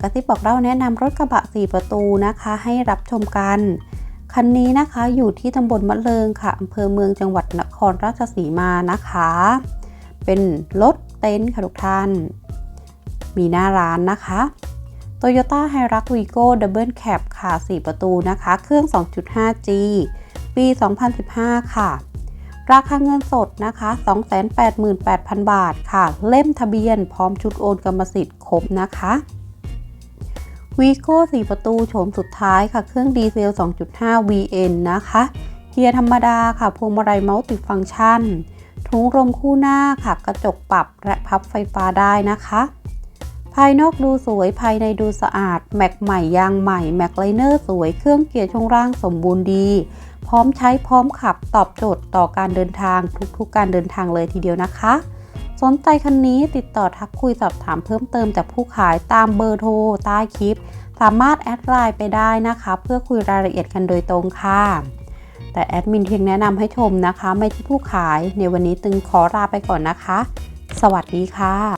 กระซิบบอกเล่าแนะนำรถกระบะ4ประตูนะคะ ให้รับชมกัน คันนี้นะคะอยู่ที่ตำบลมะเริงค่ะอำเภอเมืองจังหวัดนครราชสีมานะคะ เป็นรถเต็นท์ค่ะทุกท่าน มีหน้าร้านนะคะ Toyota h i r u x Vigo Double Cab ค่ะ 4 ประตูนะคะ เครื่อง 2.5G ปี 2015 ค่ะ ราคาเงินสดนะคะ 288,000 บาทค่ะ เล่มทะเบียนพร้อมชุดโอนกรรมสิทธิ์ครบนะคะ วีโก้4ประตูโฉมสุดท้ายค่ะ เครื่องดีเซล 2.5 VN นะคะเกียร์ธรรมดาค่ะ พวงมาลัยมัลติฟังก์ชัน ถุงลมคู่หน้าค่ะ กระจกปรับและพับไฟฟ้าได้นะคะ ภายนอกดูสวยภายในดูสะอาด แม็กใหม่ยางใหม่ แม็กไลเนอร์สวย เครื่องเกียร์ช่วงล่างสมบูรณ์ดี พร้อมใช้พร้อมขับตอบโจทย์ต่อการเดินทางทุกๆการเดินทางเลยทีเดียวนะคะ สนใจคันนี้ติดต่อทักคุยสอบถามเพิ่มเติมจากผู้ขายตามเบอร์โทรใต้คลิป สามารถแอดไลน์ไปได้นะคะ เพื่อคุยรายละเอียดกันโดยตรงค่ะ แต่แอดมินเพียงแนะนำให้ชมนะคะ ไม่ที่ผู้ขายในวันนี้ตึงขอลาไปก่อนนะคะ สวัสดีค่ะ